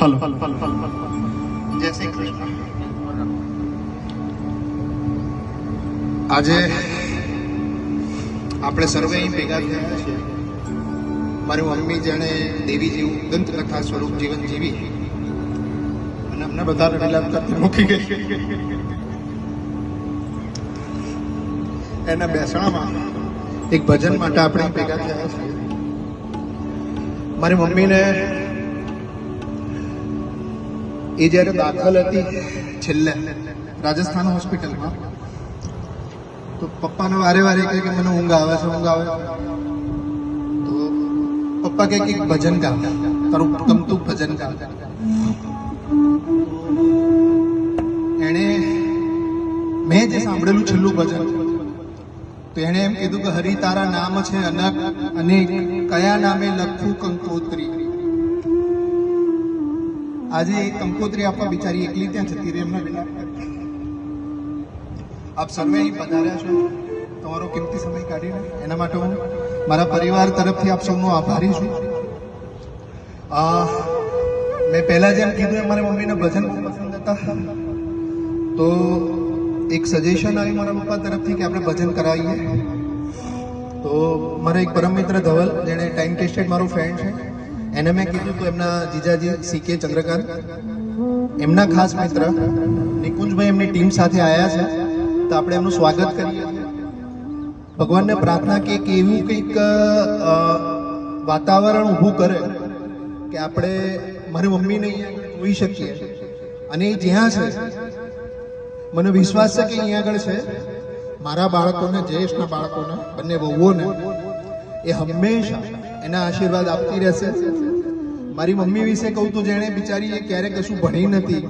Hello. જય શ્રી કૃષ્ણ. આજે આપણે સર્વે અહીં ભેગા થયા છીએ. મારી મમ્મી જેણે દેવી જેવું દંતકથા સ્વરૂપ જીવન જીવી અને અમને બધા રડેલા કરતી મૂકી ગઈ. એના બેસણામાં એક ભજન માટે આપણે ભેગા થયા છીએ. મારી મમ્મીને એ જ્યારે દાખલ હતી છેલ્લે રાજસ્થાન હોસ્પિટલમાં, તો પપ્પાને વારે વારે કહે કે મને ઊંઘ આવે છે, ઊંઘ આવે તો પપ્પા કહે કે, ભજન ગા તારું ગમતું ભજન ગા એણે, મેં જે સાંભળેલું છેલ્લું ભજન, તો એણે એમ કીધું કે હરિ તારા નામ છે અનક અને કયા નામે લખું કંકોત્રી. આજે એ કંકોત્રી આપવા બિચારી એકલી ત્યાં જતી રહી એમના આપ સર્વે અહીં પધાર્યા છો. તમારો કિંમતી સમય કાઢીને એના માટે હું મારા પરિવાર તરફથી આપ સૌનો આભારી છું. મેં પહેલા જેમ કીધું મારા મારી મમ્મીને ભજન બહુ પસંદ હતા. તો એક સજેશન આવી મારા પપ્પા તરફથી કે આપણે ભજન કરાવીએ. તો મારા એક પરમ મિત્ર ધવલ, જેણે ટાઈમ ટેસ્ટેડ મારો ફ્રેન્ડ છે. એને મેં કીધું તો એમના જીજાજી સી કે ચંદ્રકાંત. એમના ખાસ મિત્ર. નિકુંજભાઈ એમની ટીમ સાથે આવ્યા છે. તો આપણે એમનું સ્વાગત કરીએ. ભગવાનને પ્રાર્થના કે એવું કંઈક વાતાવરણ ઊભું કરે કે આપણે મારી મમ્મીને અહીંયા જોઈ શકીએ. અને એ જ્યાં છે, મને વિશ્વાસ છે કે અહીંયા આગળ છે. મારા બાળકોને જયેશના બાળકોને, બંને વહુઓને. એ હંમેશા એના આશીર્વાદ આપતી રહેશે. મારી મમ્મી વિશે કહું તો જેણે બિચારી એ ક્યારે કશું ભણી નથી.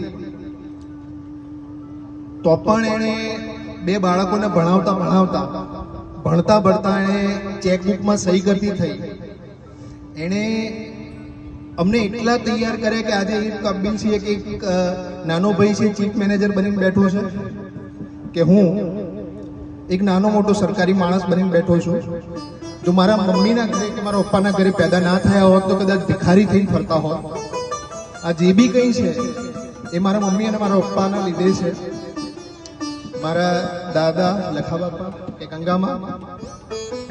તો પણ એણે બે બાળકોને ભણાવતા ભણાવતા, ભણતા ભણતા એણે ચેકબુકમાં સહી કરતી થઈ. એણે અમને એટલા તૈયાર કર્યા કે આજે એક કબીલ છે કે એક નાનો ભાઈ છે, ચીફ મેનેજર બનીને બેઠો છે, કે હું એક નાનો મોટો સરકારી માણસ બનીને બેઠો છું. જો મારા મમ્મીના ઘરે કે મારા પપ્પાના ઘરે પેદા ના થયા હોત તો કદાચ ભિખારી થઈને ફરતા હોત. આ જે બી કંઈ છે. એ મારા મમ્મી અને મારા પપ્પાના લીધે છે. મારા દાદા લખા બાપા કે ગંગામાં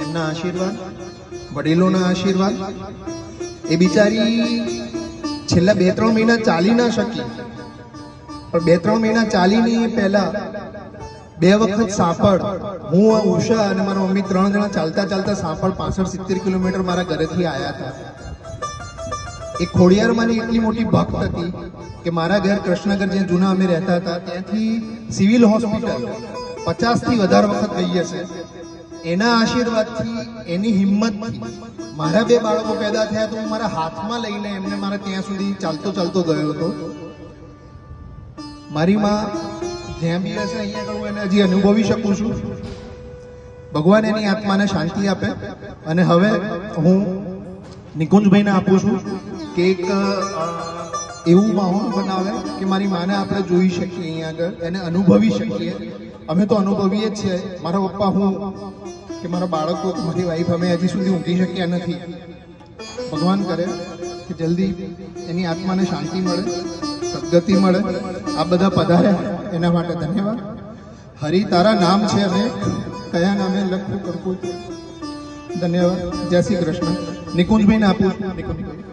એમના આશીર્વાદ, વડીલોના આશીર્વાદ. એ બિચારી છેલ્લા બે ત્રણ મહિના ચાલી ના શકી. પણ બે ત્રણ મહિના ચાલી નહીં પહેલા બે વખત સાંપડ. હું ઉષા અને મારા મમ્મી ત્રણ જણા ચાલતા ચાલતા સાંપડ પાસઠ સિત્તેર કિલોમીટર મારા ઘરેથી આવ્યા હતા. એ ખોડિયારમાંની એટલી મોટી ભક્ત હતી કે મારા ઘર કૃષ્ણનગર જે જૂના અમે રહેતા હતા, ત્યાંથી સિવિલ હોસ્પિટલ પચાસથી વધારે વખત ગઈ હશે. એના આશીર્વાદથી, એની હિંમત મારા બે બાળકો પેદા થયા તો હું મારા હાથમાં લઈને એમને મારા ત્યાં સુધી ચાલતો ચાલતો ગયો હતો. મારી માં જ્યાં બી હશે અહીંયા હું એને હજી અનુભવી શકું છું. ભગવાન એની આત્માને શાંતિ આપે અને હવે હું નિકુંજભાઈને આપું છું કે એક એવું માહોલ બનાવે કે મારી માને આપણે જોઈ શકીએ અહીંયા આગળ, એને અનુભવી શકીએ. અમે તો અનુભવીએ જ છીએ. મારા પપ્પા હું કે મારા બાળકો, મારી વાઈફ અમે હજી સુધી ઊંઘી શક્યા નથી. ભગવાન કરે કે જલ્દી એની આત્માને શાંતિ મળે, સદગતિ મળે. આ બધા પધાર્યા. એના માટે ધન્યવાદ. હરિ તારા નામ છે અમે કયા નામે લખવું કરવું ધન્યવાદ. જય શ્રી કૃષ્ણ. નિકુંજભાઈને આપું છું નિકુંજભાઈ